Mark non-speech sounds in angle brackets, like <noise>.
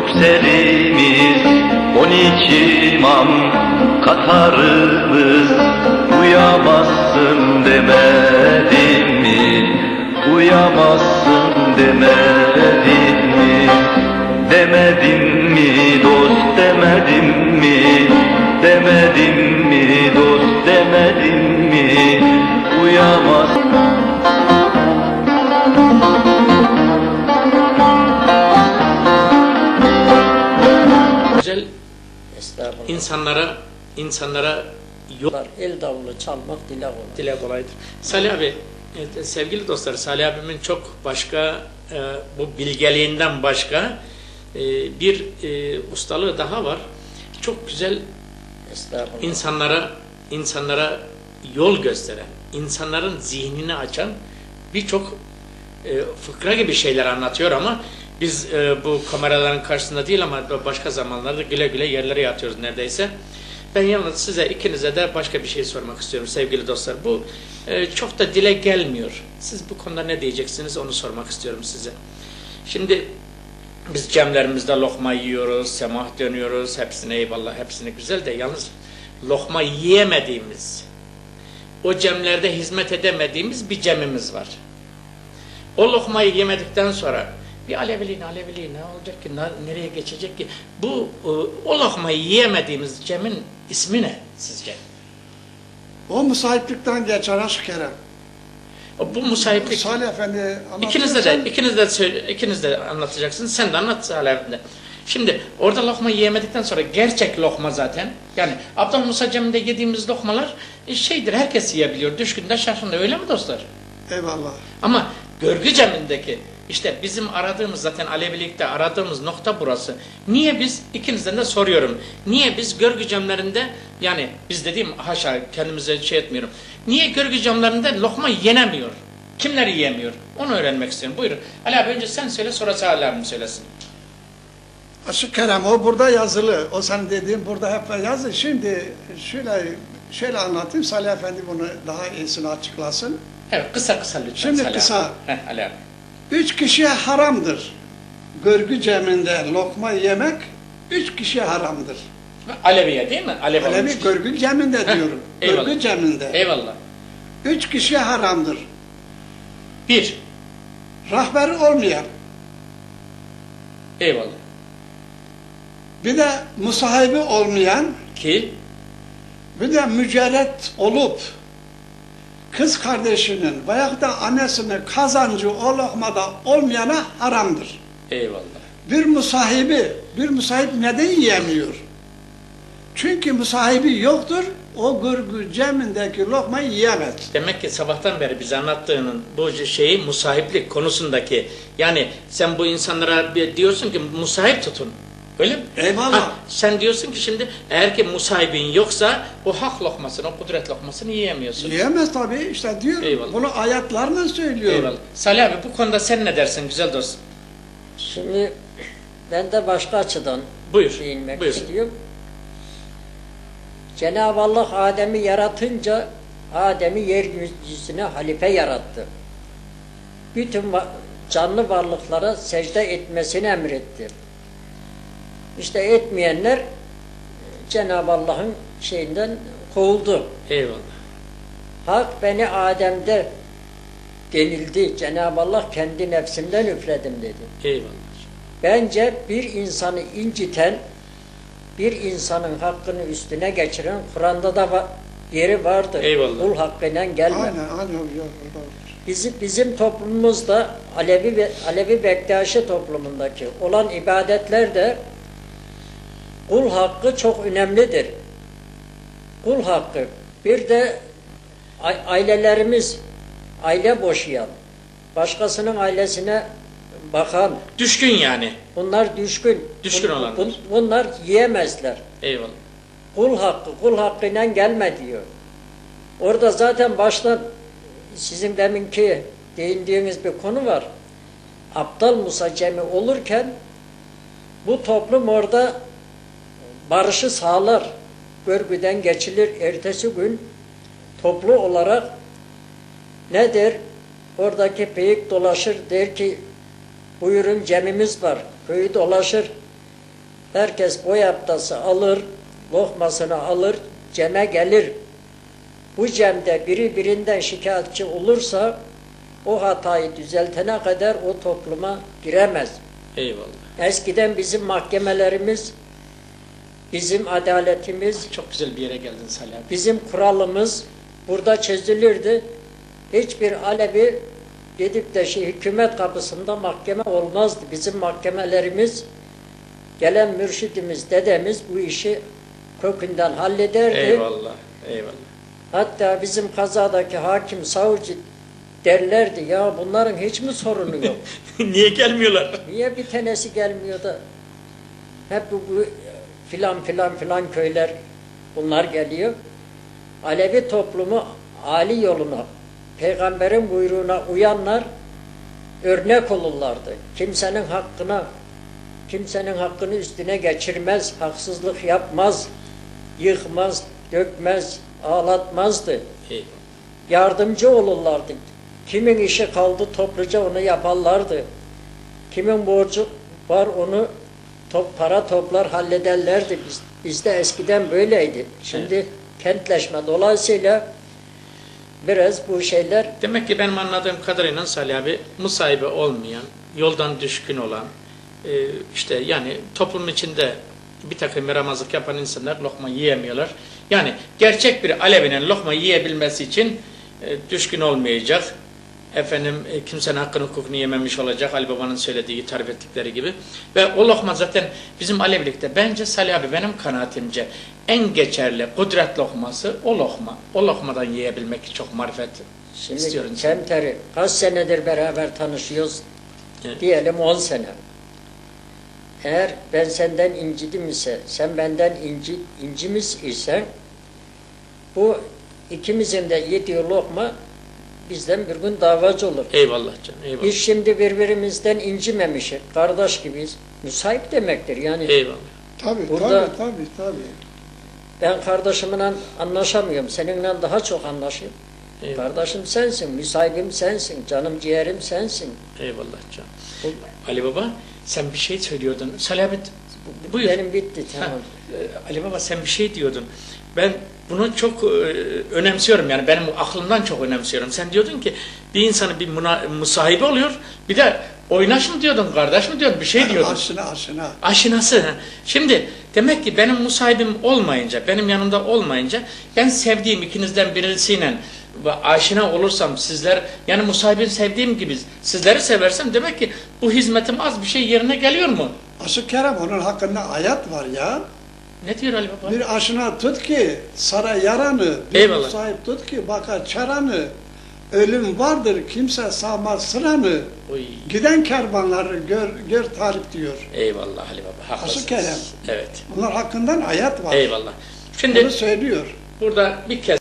koyduk serimiz On iki imam Katarımız Uyamazsın demedim mi? Uyamazsın demedim mi? Demedim insanlara insanlara yol El davulu çalmak dile kolay. dile kolaydır. Salih abi, sevgili dostlar, Salih abimin çok başka, e, bu bilgeliğinden başka e, bir e, ustalığı daha var. Çok güzel insanlara insanlara yol gösteren, insanların zihnini açan birçok fıkra gibi şeyler anlatıyor ama biz e, bu kameraların karşısında değil ama başka zamanlarda güle güle yerlere yatıyoruz neredeyse. Ben yalnız size ikinize de başka bir şey sormak istiyorum sevgili dostlar. Bu e, çok da dile gelmiyor. Siz bu konuda ne diyeceksiniz onu sormak istiyorum size. Şimdi biz cemlerimizde lokma yiyoruz, semah dönüyoruz, hepsine eyvallah, hepsine güzel de yalnız lokma yiyemediğimiz, o cemlerde hizmet edemediğimiz bir cemimiz var. O lokmayı yemedikten sonra bir Aleviliğin Aleviliği ne olacak ki, ne- nereye geçecek ki? Bu e, o lokmayı yiyemediğimiz cemin ismi ne sizce? O musahiplikten geçer aşk Kerem. Bu musahiplik. Salih Efendi İkiniz de, de ikiniz de söyle- ikiniz de anlatacaksınız. Sen de anlat Salih de. Şimdi orada lokma yiyemedikten sonra gerçek lokma zaten. Yani Abdal Musa Cemi'nde yediğimiz lokmalar e, şeydir herkes yiyebiliyor. Düşkünde şaşkında öyle mi dostlar? eyvallah. Ama görgü cemindeki işte bizim aradığımız zaten Alevilikte aradığımız nokta burası. Niye biz ikinizden de soruyorum. Niye biz görgü cemlerinde yani biz dediğim haşa kendimize şey etmiyorum. Niye görgü cemlerinde lokma yenemiyor? Kimler yiyemiyor? Onu öğrenmek istiyorum. Buyurun. Ali abi önce sen söyle sonra Salih abim söylesin. Aşık Kerem o burada yazılı. O sen dediğin burada hep yazılı. Şimdi şöyle şöyle anlatayım. Salih Efendi bunu daha iyisini açıklasın. Evet kısa kısa lütfen Şimdi Salih kısa. Heh, Ali abi. Üç kişiye haramdır. Görgü ceminde lokma yemek üç kişiye haramdır. Aleviye değil mi? Alevi. Alevi görgü ceminde diyorum. eyvallah. görgü ceminde. Eyvallah. Üç kişiye haramdır. Bir. Rahberi olmayan, Eyvallah. bir de musahibi olmayan, İki. Bir de mücerret olup kız kardeşinin veya da annesinin kazancı o lokmada olmayana haramdır. Eyvallah. Bir musahibi, bir musahip neden yiyemiyor? Çünkü musahibi yoktur, o gürgü cemindeki lokmayı yiyemez. Demek ki sabahtan beri bize anlattığının bu şeyi musahiplik konusundaki yani sen bu insanlara bir diyorsun ki musahip tutun. Öyle mi? Eyvallah. Ha, sen diyorsun ki şimdi eğer ki musahibin yoksa o hak lokmasını, o kudret lokmasını yiyemiyorsun. Yiyemez tabii, işte diyor, Eyvallah. bunu ayetlerle söylüyor. Eyvallah. Salih abi bu konuda sen ne dersin güzel dost? Şimdi ben de başka açıdan Buyur. değinmek Buyur. istiyorum. Cenab-ı Allah Adem'i yaratınca Adem'i yeryüzüne halife yarattı. Bütün canlı varlıklara secde etmesini emretti. İşte etmeyenler Cenab-ı Allah'ın şeyinden kovuldu. Eyvallah. Hak beni Adem'de denildi. Cenab-ı Allah kendi nefsimden üfledim dedi. Eyvallah. Bence bir insanı inciten, bir insanın hakkını üstüne geçiren Kur'an'da da yeri vardır. Eyvallah. Kul hakkıyla gelme. Aynen, aynen. Bizim, bizim toplumumuzda Alevi ve Alevi Bektaşi toplumundaki olan ibadetler de kul hakkı çok önemlidir. Kul hakkı. Bir de ailelerimiz aile boşayan, başkasının ailesine bakan, Düşkün yani. bunlar düşkün. Düşkün Bun- olanlar. bun- bunlar yiyemezler. Eyvallah. Kul hakkı, kul hakkıyla gelme diyor. Orada zaten baştan sizin deminki değindiğiniz bir konu var. Aptal Musa Cemi olurken bu toplum orada barışı sağlar. Görgüden geçilir. Ertesi gün toplu olarak nedir? Oradaki peyik dolaşır der ki buyurun cemimiz var. Köyü dolaşır. Herkes boy aptası alır, lokmasını alır, ceme gelir. Bu cemde biri birinden şikayetçi olursa o hatayı düzeltene kadar o topluma giremez. Eyvallah. Eskiden bizim mahkemelerimiz, bizim adaletimiz, Çok güzel bir yere geldin Salih bizim kuralımız burada çözülürdü. Hiçbir Alevi gidip de şey, hükümet kapısında mahkeme olmazdı. Bizim mahkemelerimiz, gelen mürşidimiz, dedemiz bu işi kökünden hallederdi. Eyvallah. Eyvallah. Hatta bizim kazadaki hakim, savcı derlerdi ya bunların hiç mi sorunu yok? <laughs> Niye gelmiyorlar? Niye bir tanesi gelmiyor da hep bu, bu filan filan filan köyler bunlar geliyor. Alevi toplumu Ali yoluna, peygamberin buyruğuna uyanlar örnek olurlardı. Kimsenin hakkına, kimsenin hakkını üstüne geçirmez, haksızlık yapmaz, yıkmaz, dökmez, ağlatmazdı yardımcı olurlardı. Kimin işi kaldı topluca onu yaparlardı. Kimin borcu var onu top, para toplar hallederlerdi. Biz, bizde eskiden böyleydi. Şimdi kentleşme dolayısıyla biraz bu şeyler Demek ki benim anladığım kadarıyla Salih abi musahibi olmayan, yoldan düşkün olan, e, işte yani toplum içinde bir takım yaramazlık yapan insanlar lokma yiyemiyorlar. Yani gerçek bir Alevinin lokma yiyebilmesi için e, düşkün olmayacak. Efendim e, kimsenin hakkını hukukunu yememiş olacak Ali Baba'nın söylediği, tarif ettikleri gibi. Ve o lokma zaten bizim Alevilikte bence Salih abi benim kanaatimce en geçerli kudret lokması o lokma. O lokmadan yiyebilmek çok marifet şimdi istiyorum. Kemter'i kaç senedir beraber tanışıyoruz Evet. diyelim 10 sene. Eğer ben senden incidim ise, sen benden inci, incimiz isen bu ikimizin de yediği lokma bizden bir gün davacı olur. Eyvallah canım, eyvallah. Biz şimdi birbirimizden incimemişiz. Kardeş gibiyiz. Müsait demektir. Yani Eyvallah. Tabii Burada- tabii tabii tabii. ben kardeşimle anlaşamıyorum. Seninle daha çok anlaşıyorum. Eyvallah. Kardeşim sensin, müsahibim sensin, canım ciğerim sensin. Eyvallah canım. Bu- Ali Baba sen bir şey söylüyordun. Bu- buyur. Benim bitti Ha, tamam. e, Ali Baba sen bir şey diyordun. Ben bunu çok e, önemsiyorum yani benim aklımdan çok önemsiyorum. Sen diyordun ki bir insanın bir muna, musahibi oluyor bir de oynaş mı diyordun kardeş mi diyordun bir şey diyordun. Aşına aşına. Aşinası. ha. Şimdi demek ki benim musahibim olmayınca, benim yanımda olmayınca ben sevdiğim ikinizden birisiyle aşina olursam sizler yani musahibin sevdiğim gibi sizleri seversem demek ki bu hizmetim az bir şey yerine geliyor mu? Aşı Kerem onun hakkında ayet var ya. Ne diyor Ali Baba? Bir aşına tut ki sara yaranı, bir Eyvallah. sahip tut ki bakar çaranı. Ölüm vardır kimse sağmaz sıranı. Oy. Giden kervanları gör, gör tarif diyor. Eyvallah Ali Baba. Haklısınız. Aşı Kerem. Evet. Bunlar hakkından ayet var. Eyvallah. Şimdi Bunu söylüyor. burada bir kez